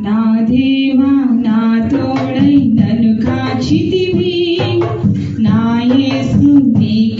నా దేవా నా తోడై నన్ను కాచితివి. నా యేసు నీకు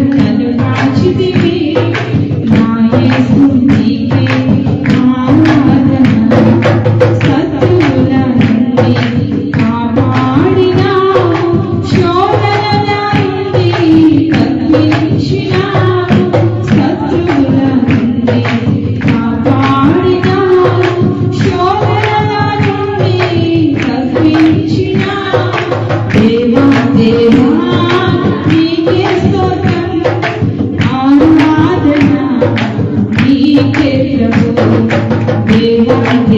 you can you find to be